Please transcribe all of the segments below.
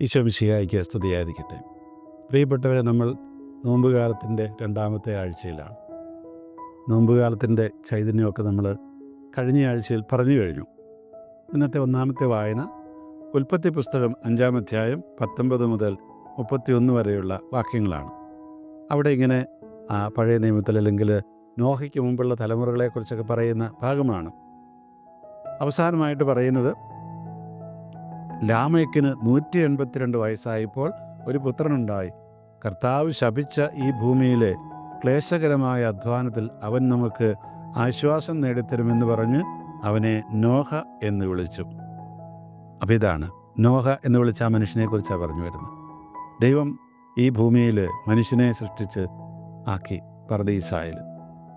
ഈശോ മിശിഹായിക്ക് സ്തുതിയായിരിക്കട്ടെ. പ്രിയപ്പെട്ടവരെ നമ്മൾ നോമ്പുകാലത്തിന്റെ രണ്ടാമത്തെ ആഴ്ചയിലാണ്. നോമ്പുകാലത്തിന്റെ ചൈതന്യമൊക്കെ നമ്മൾ കഴിഞ്ഞ ആഴ്ചയിൽ പറഞ്ഞു കഴിഞ്ഞു. ഇന്നത്തെ ഒന്നാമത്തെ വായന ഉൽപ്പത്തി പുസ്തകം അഞ്ചാം അധ്യായം പത്തൊമ്പത് മുതൽ മുപ്പത്തിയൊന്ന് വരെയുള്ള വാക്യങ്ങളാണ്. അവിടെ ഇങ്ങനെ പഴയ നിയമത്തിൽ അല്ലെങ്കിൽ നോഹയ്ക്ക് മുമ്പുള്ള തലമുറകളെക്കുറിച്ചൊക്കെ പറയുന്ന ഭാഗമാണ്. അവസാനമായിട്ട് പറയുന്നത് ലാമയ്ക്കിന് നൂറ്റി എൺപത്തിരണ്ട് വയസ്സായപ്പോൾ ഒരു പുത്രനുണ്ടായി. കർത്താവ് ശപിച്ച ഈ ഭൂമിയിലെ ക്ലേശകരമായ അധ്വാനത്തിൽ അവൻ നമുക്ക് ആശ്വാസം നേടിത്തരുമെന്ന് പറഞ്ഞ് അവനെ നോഹ എന്ന് വിളിച്ചു. അപ്പം ഇതാണ് നോഹ എന്ന് വിളിച്ച ആ മനുഷ്യനെക്കുറിച്ചാണ് പറഞ്ഞു വരുന്നത്. ദൈവം ഈ ഭൂമിയിൽ മനുഷ്യനെ സൃഷ്ടിച്ച് ആക്കി പറദീസായിൽ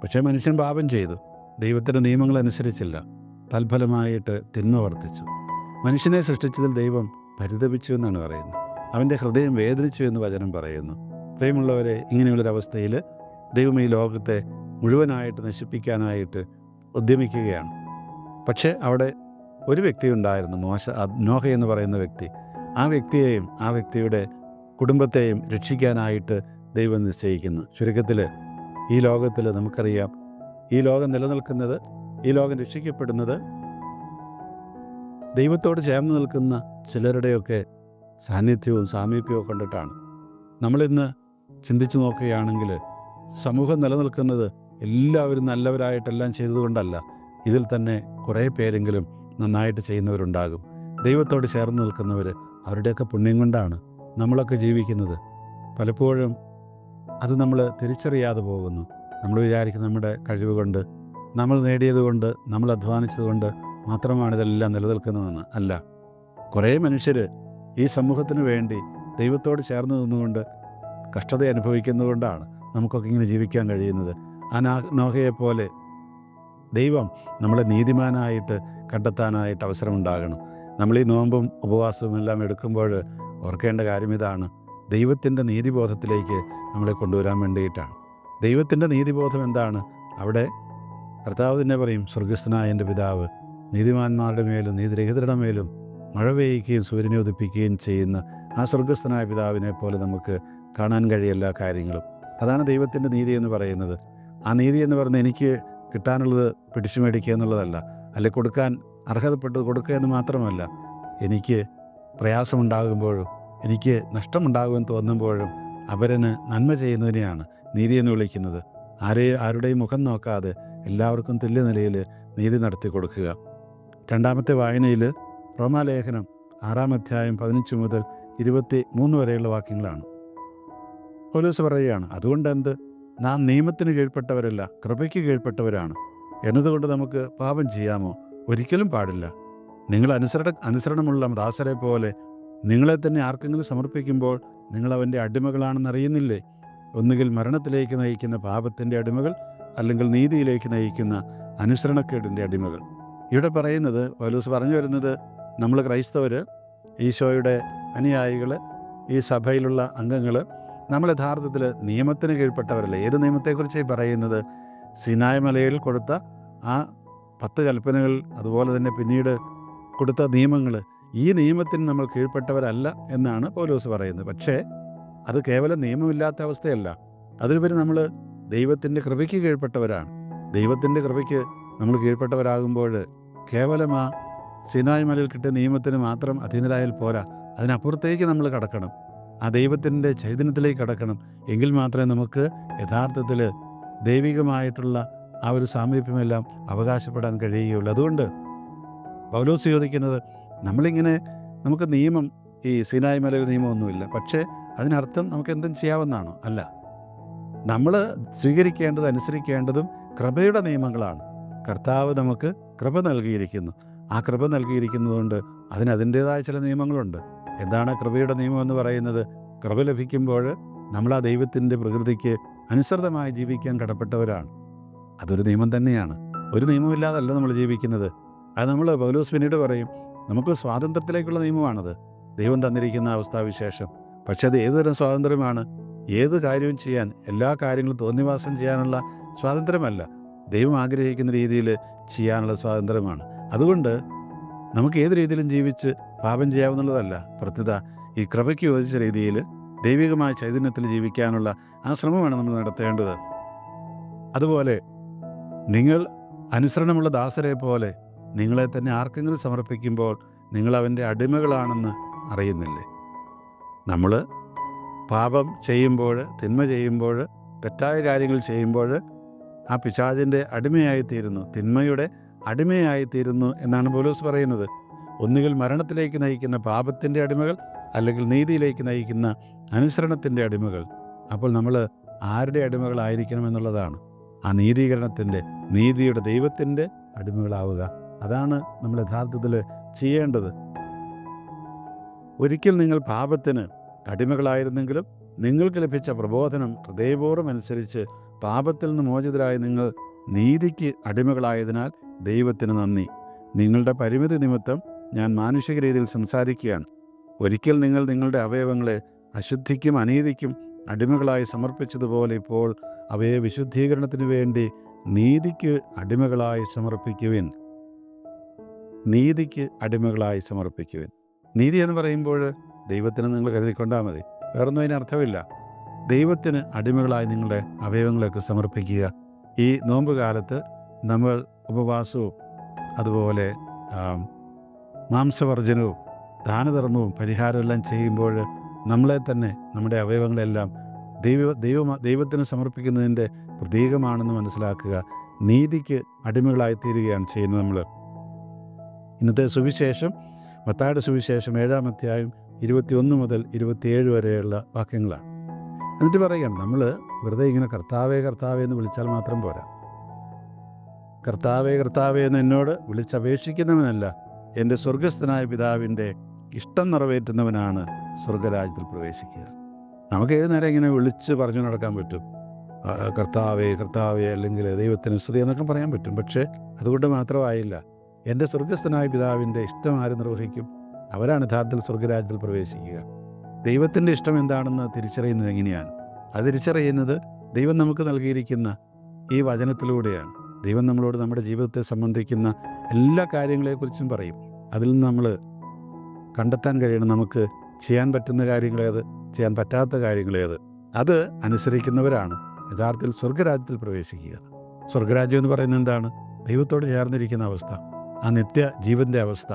പക്ഷേ മനുഷ്യൻ പാപം ചെയ്തു. ദൈവത്തിന്റെ നിയമങ്ങൾ അനുസരിച്ചില്ല തൽഫലമായിട്ട് തിന്മ വർദ്ധിച്ചു. മനുഷ്യനെ സൃഷ്ടിച്ചതിൽ ദൈവം പരിതപിച്ചു എന്നാണ് പറയുന്നത്. അവന്റെ ഹൃദയം വേദനിച്ചു എന്ന് വചനം പറയുന്നു. പ്രിയമുള്ളവരെ ഇങ്ങനെയുള്ളൊരവസ്ഥയിൽ ദൈവം ഈ ലോകത്തെ മുഴുവനായിട്ട് നശിപ്പിക്കാനായിട്ട് ഉദ്യമിക്കുകയാണ്. പക്ഷേ അവിടെ ഒരു വ്യക്തി ഉണ്ടായിരുന്നു മോശ നോഹ എന്ന് പറയുന്ന വ്യക്തി. ആ വ്യക്തിയെയും ആ വ്യക്തിയുടെ കുടുംബത്തെയും രക്ഷിക്കാനായിട്ട് ദൈവം നിശ്ചയിക്കുന്നു. ചുരുക്കത്തിൽ ഈ ലോകത്തിൽ നമുക്കറിയാം ഈ ലോകം നിലനിൽക്കുന്നത് ഈ ലോകം രക്ഷിക്കപ്പെടുന്നത് ദൈവത്തോട് ചേർന്ന് നിൽക്കുന്ന ചിലരുടെയൊക്കെ സാന്നിധ്യവും സാമീപ്യവും കണ്ടിട്ടാണ്. നമ്മളിന്ന് ചിന്തിച്ചു നോക്കുകയാണെങ്കിൽ സമൂഹം നിലനിൽക്കുന്നത് എല്ലാവരും നല്ലവരായിട്ടെല്ലാം ചെയ്തതുകൊണ്ടല്ല ഇതിൽ തന്നെ കുറേ പേരെങ്കിലും നന്നായിട്ട് ചെയ്യുന്നവരുണ്ടാകും. ദൈവത്തോട് ചേർന്ന് നിൽക്കുന്നവർ അവരുടെയൊക്കെ പുണ്യം കൊണ്ടാണ് നമ്മളൊക്കെ ജീവിക്കുന്നത്. പലപ്പോഴും അത് നമ്മൾ തിരിച്ചറിയാതെ പോകുന്നു. നമ്മൾ വിചാരിക്കും നമ്മുടെ കഴിവ് കൊണ്ട് നമ്മൾ നേടിയതുകൊണ്ട് നമ്മൾ അധ്വാനിച്ചതുകൊണ്ട് മാത്രമാണ് ഇതെല്ലാം നിലനിൽക്കുന്നതെന്ന് അല്ല. കുറേ മനുഷ്യർ ഈ സമൂഹത്തിന് വേണ്ടി ദൈവത്തോട് ചേർന്ന് നിന്നുകൊണ്ട് കഷ്ടത അനുഭവിക്കുന്നതുകൊണ്ടാണ് നമുക്കൊക്കെ ഇങ്ങനെ ജീവിക്കാൻ കഴിയുന്നത്. ആ നോഹയെപ്പോലെ ദൈവം നമ്മളെ നീതിമാനായിട്ട് കണ്ടെത്താനായിട്ട് അവസരമുണ്ടാകണം. നമ്മൾ ഈ നോമ്പും ഉപവാസവും എല്ലാം എടുക്കുമ്പോൾ ഓർക്കേണ്ട കാര്യം ഇതാണ്. ദൈവത്തിന്റെ നീതിബോധത്തിലേക്ക് നമ്മളെ കൊണ്ടുവരാൻ വേണ്ടിയിട്ടാണ്. ദൈവത്തിന്റെ നീതിബോധം എന്താണ്? അവിടെ കർത്താവ് തന്നെ പറയും സ്വർഗസ്ഥനായ എന്റെ പിതാവ് നീതിമാന്മാരുടെ മേലും നീതിരഹിതരുടെ മേലും മഴ പെയ്യുകയും സൂര്യനെ ഉദിപ്പിക്കുകയും ചെയ്യുന്ന ആ സ്വർഗസ്ഥനായ പിതാവിനെ പോലെ നമുക്ക് കാണാൻ കഴിയും എല്ലാ കാര്യങ്ങളും. അതാണ് ദൈവത്തിന്റെ നീതി എന്ന് പറയുന്നത്. ആ നീതി എന്ന് പറയുന്നത് എനിക്ക് കിട്ടാനുള്ളത് പിടിച്ചു മേടിക്കുക എന്നുള്ളതല്ല. അല്ലെ കൊടുക്കാൻ അർഹതപ്പെട്ടത് കൊടുക്കുക എന്ന് മാത്രമല്ല എനിക്ക് പ്രയാസമുണ്ടാകുമ്പോഴും എനിക്ക് നഷ്ടമുണ്ടാകുമെന്ന് തോന്നുമ്പോഴും അവരന് നന്മ ചെയ്യുന്നതിനെയാണ് നീതി എന്ന് വിളിക്കുന്നത്. ആരെ ആരുടെയും മുഖം നോക്കാതെ എല്ലാവർക്കും തുല്യ നിലയിൽ നീതി നടത്തി കൊടുക്കുക രണ്ടാമത്തെ വായനയിൽ റോമാലേഖനം ആറാം അധ്യായം പതിനഞ്ച് മുതൽ ഇരുപത്തി മൂന്ന് വരെയുള്ള വാക്യങ്ങളാണ്. പോലീസ് പറയുകയാണ് അതുകൊണ്ട് എന്ത് നാം നിയമത്തിന് കീഴ്പ്പെട്ടവരല്ല കൃപയ്ക്ക് കീഴ്പ്പെട്ടവരാണ്. എന്നതുകൊണ്ട് നമുക്ക് പാപം ചെയ്യാമോ? ഒരിക്കലും പാടില്ല. നിങ്ങൾ അനുസരണ അനുസരണമുള്ള ദാസരെ പോലെ നിങ്ങളെ തന്നെ ആർക്കെങ്കിലും സമർപ്പിക്കുമ്പോൾ നിങ്ങൾ അവന്റെ അടിമകളാണെന്ന് അറിയുന്നില്ലേ ഒന്നുകിൽ മരണത്തിലേക്ക് നയിക്കുന്ന പാപത്തിന്റെ അടിമകൾ അല്ലെങ്കിൽ നീതിയിലേക്ക് നയിക്കുന്ന അനുസരണക്കേടിന്റെ അടിമകൾ. ഇവിടെ പറയുന്നത് പൗലൂസ് പറഞ്ഞു വരുന്നത് നമ്മൾ ക്രൈസ്തവർ ഈശോയുടെ അനുയായികൾ ഈ സഭയിലുള്ള അംഗങ്ങൾ നമ്മൾ യഥാർത്ഥത്തിൽ നിയമത്തിന് കീഴ്പ്പെട്ടവരല്ല? ഏത് നിയമത്തെക്കുറിച്ച് പറയുന്നത്? സിനായ് മലയിൽ കൊടുത്ത ആ പത്ത് കൽപ്പനകൾ അതുപോലെ തന്നെ പിന്നീട് കൊടുത്ത നിയമങ്ങൾ ഈ നിയമത്തിന് നമ്മൾ കീഴ്പ്പെട്ടവരല്ല എന്നാണ് പൗലോസ് പറയുന്നത്. പക്ഷേ അത് കേവലം നിയമമില്ലാത്ത അവസ്ഥയല്ല. അതിലുപരി നമ്മൾ ദൈവത്തിന്റെ കൃപയ്ക്ക് കീഴ്പ്പെട്ടവരാണ്. ദൈവത്തിന്റെ കൃപയ്ക്ക് നമ്മൾ കീഴ്പ്പെട്ടവരാകുമ്പോൾ കേവലം ആ സിനായ് മലയിൽ കിട്ടിയ നിയമത്തിന് മാത്രം അധീനരായാൽ പോരാ. അതിനപ്പുറത്തേക്ക് നമ്മൾ കടക്കണം. ആ ദൈവത്തിന്റെ ചൈതന്യത്തിലേക്ക് കടക്കണം. എങ്കിൽ മാത്രമേ നമുക്ക് യഥാർത്ഥത്തിൽ ദൈവികമായിട്ടുള്ള ആ ഒരു സാമീപ്യമെല്ലാം അവകാശപ്പെടാൻ കഴിയുകയുള്ളൂ. അതുകൊണ്ട് പൗലോസ് ചോദിക്കുന്നത് നമ്മളിങ്ങനെ നമുക്ക് നിയമം ഈ സിനായ് മലയിൽ നിയമമൊന്നുമില്ല. പക്ഷേ അതിനർത്ഥം നമുക്ക് എന്തും ചെയ്യാവുന്നതാണോ? അല്ല. നമ്മൾ സ്വീകരിക്കേണ്ടത് അനുസരിക്കേണ്ടതും കൃപയുടെ നിയമങ്ങളാണ്. കർത്താവ് നമുക്ക് കൃപ നൽകിയിരിക്കുന്നു. ആ കൃപ നൽകിയിരിക്കുന്നതുകൊണ്ട് അതിന് അതിന്റേതായ ചില നിയമങ്ങളുണ്ട്. എന്താണ് കൃപയുടെ നിയമം എന്ന് പറയുന്നത്? കൃപ ലഭിക്കുമ്പോൾ നമ്മൾ ആ ദൈവത്തിന്റെ പ്രകൃതിക്ക് അനുസൃതമായി ജീവിക്കാൻ കടപ്പെട്ടവരാണ്. അതൊരു നിയമം തന്നെയാണ്. ഒരു നിയമമില്ലാതല്ല നമ്മൾ ജീവിക്കുന്നത്. അത് നമ്മൾ പൗലോസ് പിന്നീട് പറയും നമുക്ക് സ്വാതന്ത്ര്യത്തിലേക്കുള്ള നിയമമാണത്. ദൈവം തന്നിരിക്കുന്ന അവസ്ഥാവിശേഷം. പക്ഷെ അത് ഏതുതരം സ്വാതന്ത്ര്യമാണ്? ഏത് കാര്യവും ചെയ്യാൻ എല്ലാ കാര്യങ്ങളും തോന്നിവാസം ചെയ്യാനുള്ള സ്വാതന്ത്ര്യമല്ല. ദൈവം ആഗ്രഹിക്കുന്ന രീതിയിൽ ചെയ്യാനുള്ള സ്വാതന്ത്ര്യമാണ്. അതുകൊണ്ട് നമുക്ക് ഏത് രീതിയിലും ജീവിച്ച് പാപം ചെയ്യാവുന്നതല്ല പ്രത്യുത ഈ കൃപയ്ക്ക് യോജിച്ച രീതിയിൽ ദൈവികമായ ചൈതന്യത്തിൽ ജീവിക്കാനുള്ള ആ ശ്രമമാണ് നമ്മൾ നടത്തേണ്ടത്. അതുപോലെ നിങ്ങൾ അനുസരണമുള്ള ദാസരെ പോലെ നിങ്ങളെ തന്നെ ആർക്കെങ്കിലും സമർപ്പിക്കുമ്പോൾ നിങ്ങൾ അവന്റെ അടിമകളാണെന്ന് അറിയുന്നില്ലേ? നമ്മൾ പാപം ചെയ്യുമ്പോൾ തിന്മ ചെയ്യുമ്പോൾ തെറ്റായ കാര്യങ്ങൾ ചെയ്യുമ്പോൾ ആ പിശാചിന്റെ അടിമയായിത്തീരുന്നു. തിന്മയുടെ അടിമയായിത്തീരുന്നു എന്നാണ് പോലീസ് പറയുന്നത്. ഒന്നുകിൽ മരണത്തിലേക്ക് നയിക്കുന്ന പാപത്തിന്റെ അടിമകൾ അല്ലെങ്കിൽ നീതിയിലേക്ക് നയിക്കുന്ന അനുസരണത്തിന്റെ അടിമകൾ. അപ്പോൾ നമ്മൾ ആരുടെ അടിമകളായിരിക്കണം എന്നുള്ളതാണ്. ആ നീതീകരണത്തിന്റെ നീതിയുടെ ദൈവത്തിന്റെ അടിമകളാവുക. അതാണ് നമ്മൾ യഥാർത്ഥത്തിൽ ചെയ്യേണ്ടത്. ഒരിക്കൽ നിങ്ങൾ പാപത്തിന് അടിമകളായിരുന്നെങ്കിലും നിങ്ങൾക്ക് ലഭിച്ച പ്രബോധനം ഹൃദയപൂർവം അനുസരിച്ച് പാപത്തിൽ നിന്ന് മോചിതരായ നിങ്ങൾ നീതിക്ക് അടിമകളായതിനാൽ ദൈവത്തിന് നന്ദി. നിങ്ങളുടെ പരിമിതി നിമിത്തം ഞാൻ മാനുഷിക രീതിയിൽ സംസാരിക്കുകയാണ്. ഒരിക്കൽ നിങ്ങൾ നിങ്ങളുടെ അവയവങ്ങളെ അശുദ്ധിക്കും അനീതിക്കും അടിമകളായി സമർപ്പിച്ചതുപോലെ ഇപ്പോൾ അവയെ വിശുദ്ധീകരണത്തിന് വേണ്ടി നീതിക്ക് അടിമകളായി സമർപ്പിക്കുവിൻ. നീതിക്ക് അടിമകളായി സമർപ്പിക്കുവിൻ. നീതി എന്ന് പറയുമ്പോൾ ദൈവത്തിന് നിങ്ങൾ കരുതിക്കൊണ്ടാൽ മതി. വേറൊന്നും അതിന് അർത്ഥമില്ല. ദൈവത്തിന് അടിമകളായി നിങ്ങളുടെ അവയവങ്ങളൊക്കെ സമർപ്പിക്കുക. ഈ നോമ്പ് കാലത്ത് നമ്മൾ ഉപവാസവും അതുപോലെ മാംസവർജനവും ദാനധർമ്മവും പരിഹാരമെല്ലാം ചെയ്യുമ്പോൾ നമ്മളെ തന്നെ നമ്മുടെ അവയവങ്ങളെല്ലാം ദൈവ ദൈവ ദൈവത്തിന് സമർപ്പിക്കുന്നതിന്റെ പ്രതീകമാണെന്ന് മനസ്സിലാക്കുക. നീതിക്ക് അടിമകളായി തീരുകയാണ് ചെയ്യുന്നത് നമ്മൾ. ഇന്നത്തെ സുവിശേഷം മത്തായുടെ സുവിശേഷം ഏഴാം അധ്യായം ഇരുപത്തിയൊന്ന് മുതൽ ഇരുപത്തിയേഴ് വരെയുള്ള വാക്യങ്ങളാണ്. എന്നിട്ട് പറയുകയാണ് നമ്മൾ വെറുതെ ഇങ്ങനെ കർത്താവേ കർത്താവേ എന്ന് വിളിച്ചാൽ മാത്രം പോരാ. കർത്താവേ കർത്താവേ എന്ന് എന്നോട് വിളിച്ചപേക്ഷിക്കുന്നവനല്ല എന്റെ സ്വർഗസ്ഥനായ പിതാവിന്റെ ഇഷ്ടം നിറവേറ്റുന്നവനാണ് സ്വർഗരാജ്യത്തിൽ പ്രവേശിക്കുക. നമുക്ക് ഏത് നേരം ഇങ്ങനെ വിളിച്ച് പറഞ്ഞു നടക്കാൻ പറ്റും? കർത്താവേ കർത്താവേ അല്ലെങ്കിൽ ദൈവത്തിന് സ്തുതി എന്നൊക്കെ പറയാൻ പറ്റും. പക്ഷേ അതുകൊണ്ട് മാത്രമായില്ല എന്റെ സ്വർഗസ്ഥനായ പിതാവിന്റെ ഇഷ്ടം ആര് നിർവഹിക്കും? അവരാണ് യഥാർത്ഥത്തിൽ സ്വർഗരാജ്യത്തിൽ പ്രവേശിക്കുക. ദൈവത്തിന്റെ ഇഷ്ടം എന്താണെന്ന് തിരിച്ചറിയുന്നത് എങ്ങനെയാണ്? അത് തിരിച്ചറിയുന്നത് ദൈവം നമുക്ക് നൽകിയിരിക്കുന്ന ഈ വചനത്തിലൂടെയാണ്. ദൈവം നമ്മളോട് നമ്മുടെ ജീവിതത്തെ സംബന്ധിക്കുന്ന എല്ലാ കാര്യങ്ങളെക്കുറിച്ചും പറയും. അതിൽ നിന്ന് നമ്മൾ കണ്ടെത്താൻ കഴിയണം. നമുക്ക് ചെയ്യാൻ പറ്റുന്ന കാര്യങ്ങളേത് ചെയ്യാൻ പറ്റാത്ത കാര്യങ്ങളേത് അത്. അനുസരിക്കുന്നവരാണ്. യഥാർത്ഥത്തിൽ സ്വർഗരാജ്യത്തിൽ പ്രവേശിക്കുക. സ്വർഗരാജ്യം എന്ന് പറയുന്നത് എന്താണ്? ദൈവത്തോട് ചേർന്നിരിക്കുന്ന അവസ്ഥ. ആ നിത്യ ജീവന്റെ അവസ്ഥ.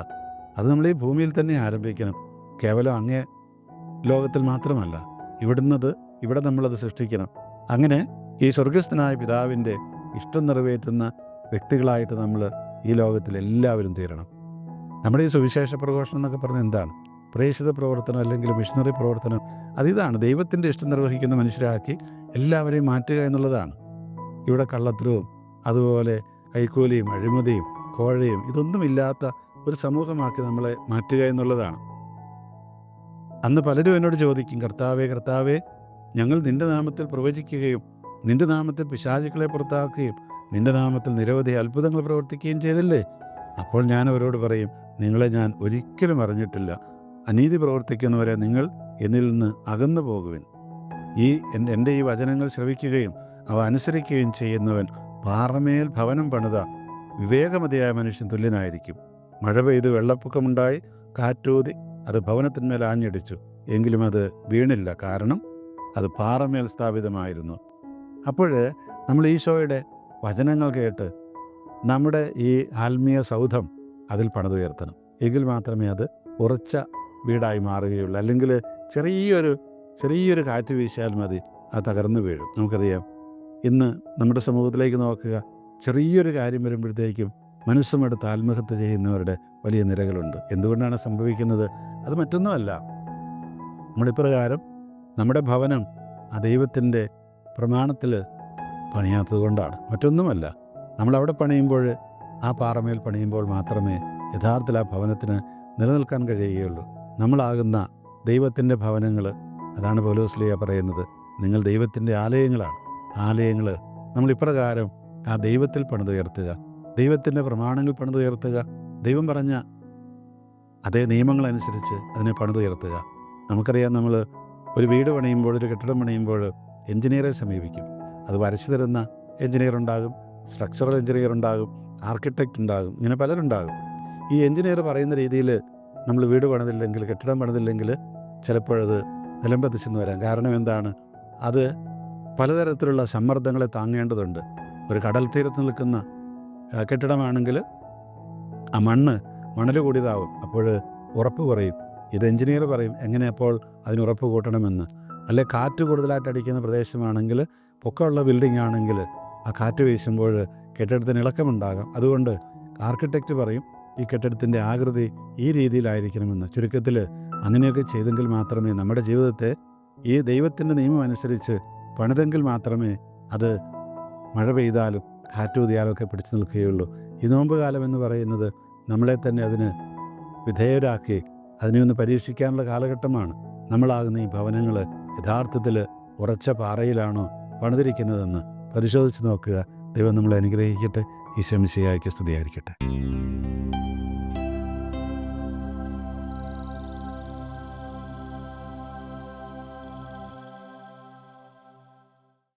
അത് നമ്മൾ ഈ ഭൂമിയിൽ തന്നെ ആരംഭിക്കണം. കേവലം അങ്ങേ ലോകത്തിൽ മാത്രമല്ല ഇവിടുന്നത് ഇവിടെ നമ്മളത് സൃഷ്ടിക്കണം. അങ്ങനെ ഈ സ്വർഗസ്ഥനായ പിതാവിന്റെ ഇഷ്ടം നിറവേറ്റുന്ന വ്യക്തികളായിട്ട് നമ്മൾ ഈ ലോകത്തിൽ എല്ലാവരും തീരണം. നമ്മുടെ ഈ സുവിശേഷ പ്രഘോഷണം എന്നൊക്കെ പറഞ്ഞ എന്താണ്? പ്രേക്ഷിത പ്രവർത്തനം അല്ലെങ്കിൽ മിഷണറി പ്രവർത്തനം അതിതാണ് ദൈവത്തിന്റെ ഇഷ്ടം നിർവഹിക്കുന്ന മനുഷ്യരാക്കി എല്ലാവരെയും മാറ്റുക എന്നുള്ളതാണ്. ഇവിടെ കള്ളത്തരവും അതുപോലെ കൈക്കൂലിയും അഴിമതിയും കോഴയും ഇതൊന്നുമില്ലാത്ത ഒരു സമൂഹമാക്കി നമ്മളെ മാറ്റുക എന്നുള്ളതാണ്. അന്ന് പലരും എന്നോട് ചോദിക്കും കർത്താവേ കർത്താവേ ഞങ്ങൾ നിന്റെ നാമത്തിൽ പ്രവചിക്കുകയും നിന്റെ നാമത്തിൽ പിശാചുക്കളെ പുറത്താക്കുകയും നിന്റെ നാമത്തിൽ നിരവധി അത്ഭുതങ്ങൾ പ്രവർത്തിക്കുകയും ചെയ്തില്ലേ? അപ്പോൾ ഞാൻ അവരോട് പറയും നിങ്ങളെ ഞാൻ ഒരിക്കലും അറിഞ്ഞിട്ടില്ല. അനീതി പ്രവർത്തിക്കുന്നവരെ നിങ്ങൾ എന്നിൽ നിന്ന് അകന്നു പോകുവിൻ. ഈ എന്റെ ഈ വചനങ്ങൾ ശ്രവിക്കുകയും അവ അനുസരിക്കുകയും ചെയ്യുന്നവൻ പാറമേൽ ഭവനം പണിത വിവേകമതിയായ മനുഷ്യൻ തുല്യനായിരിക്കും. മഴ പെയ്ത് വെള്ളപ്പൊക്കമുണ്ടായി കാറ്റൂതി അത് ഭവനത്തിന്മേൽ ആഞ്ഞടിച്ചു. എങ്കിലും അത് വീണില്ല. കാരണം അത് പാറമേൽ സ്ഥാപിതമായിരുന്നു. അപ്പോൾ നമ്മൾ ഈശോയുടെ വചനങ്ങൾ കേട്ട് നമ്മുടെ ഈ ആത്മീയ സൗധം അതിൽ പണിതുയർത്തണം. എങ്കിൽ മാത്രമേ അത് ഉറച്ച വീടായി മാറുകയുള്ളൂ. അല്ലെങ്കിൽ ചെറിയൊരു ചെറിയൊരു കാറ്റ് വീശിയാൽ മതി അത് തകർന്നു വീഴും. നമുക്കറിയാം. ഇന്ന് നമ്മുടെ സമൂഹത്തിലേക്ക് നോക്കുക ചെറിയൊരു കാര്യം വരുമ്പോഴത്തേക്കും മനസ്സുമെടുത്ത് ആത്മഹത്യ ചെയ്യുന്നവരുടെ വലിയ നിരകളുണ്ട്. എന്തുകൊണ്ടാണ് സംഭവിക്കുന്നത്? അത് മറ്റൊന്നുമല്ല. നമ്മളിപ്രകാരം നമ്മുടെ ഭവനം ആ ദൈവത്തിന്റെ പ്രമാണത്തിൽ പണിയാത്തത് കൊണ്ടാണ് മറ്റൊന്നുമല്ല. നമ്മളവിടെ പണിയുമ്പോൾ ആ പാറമേൽ പണിയുമ്പോൾ മാത്രമേ യഥാർത്ഥത്തിൽ ആ ഭവനത്തിന് നിലനിൽക്കാൻ കഴിയുകയുള്ളൂ. നമ്മളാകുന്ന ദൈവത്തിന്റെ ഭവനങ്ങൾ അതാണ് പൗലോസ്ലിയ പറയുന്നത് നിങ്ങൾ ദൈവത്തിന്റെ ആലയങ്ങളാണ്. ആലയങ്ങൾ നമ്മൾ ഇപ്രകാരം ആ ദൈവത്തിൽ പണിതുയർത്തുക. ദൈവത്തിന്റെ പ്രമാണങ്ങൾ പണിതുയർത്തുക. ദൈവം പറഞ്ഞ അതേ നിയമങ്ങളനുസരിച്ച് അതിനെ പണിതുയർത്തുക. നമുക്കറിയാം നമ്മൾ ഒരു വീട് പണിയുമ്പോൾ ഒരു കെട്ടിടം പണിയുമ്പോൾ എഞ്ചിനീയറെ സമീപിക്കും. അത് വരച്ചു തരുന്ന എഞ്ചിനീയർ ഉണ്ടാകും സ്ട്രക്ചറൽ എഞ്ചിനീയർ ഉണ്ടാകും ആർക്കിടെക്റ്റ് ഉണ്ടാകും ഇങ്ങനെ പലരുണ്ടാകും. ഈ എഞ്ചിനീയർ പറയുന്ന രീതിയിൽ നമ്മൾ വീട് പണിതില്ലെങ്കിൽ കെട്ടിടം പണിതില്ലെങ്കിൽ ചിലപ്പോഴത് നിലംപതിച്ചെന്ന് വരാം. കാരണം എന്താണ്? അത് പലതരത്തിലുള്ള സമ്മർദ്ദങ്ങളെ താങ്ങേണ്ടതുണ്ട്. ഒരു കടൽ തീരത്ത് നിൽക്കുന്ന കെട്ടിടമാണെങ്കിൽ ആ മണ്ണ് മണൽ കൂടിയതാവും. അപ്പോൾ ഉറപ്പ് കുറയും ഇത് എഞ്ചിനീയർ പറയും എങ്ങനെ അപ്പോൾ അതിന് ഉറപ്പ് കൂട്ടണമെന്ന്? അല്ലെ കാറ്റ് കൂടുതലായിട്ട് അടിക്കുന്ന പ്രദേശമാണെങ്കിൽ പൊക്കമുള്ള ബിൽഡിംഗ് ആണെങ്കിൽ ആ കാറ്റ് വീശുമ്പോൾ കെട്ടിടത്തിന് ഇളക്കമുണ്ടാകാം. അതുകൊണ്ട് ആർക്കിടെക്റ്റ് പറയും ഈ കെട്ടിടത്തിന്റെ ആകൃതി ഈ രീതിയിലായിരിക്കണമെന്ന്. ചുരുക്കത്തിൽ അങ്ങനെയൊക്കെ ചെയ്തെങ്കിൽ മാത്രമേ നമ്മുടെ ജീവിതത്തെ ഈ ദൈവത്തിന്റെ നിയമം അനുസരിച്ച് പണിതെങ്കിൽ മാത്രമേ അത് മഴ പെയ്താലും കാറ്റൂതിയാലും ഒക്കെ പിടിച്ചു നിൽക്കുകയുള്ളൂ. ഈ നോമ്പ് കാലം എന്ന് പറയുന്നത് നമ്മളെ തന്നെ അതിന് വിധേയരാക്കി അതിനെ ഒന്ന് പരീക്ഷിക്കാനുള്ള കാലഘട്ടമാണ്. നമ്മളാകുന്ന ഈ ഭവനങ്ങൾ യഥാർത്ഥത്തിൽ ഉറച്ച പാറയിലാണോ പണിതിരിക്കുന്നതെന്ന് പരിശോധിച്ച് നോക്കുക. ദൈവം നമ്മളെ അനുഗ്രഹിക്കട്ടെ. ഈ ശംശയായിക്ക് സ്തുതിയായിരിക്കട്ടെ.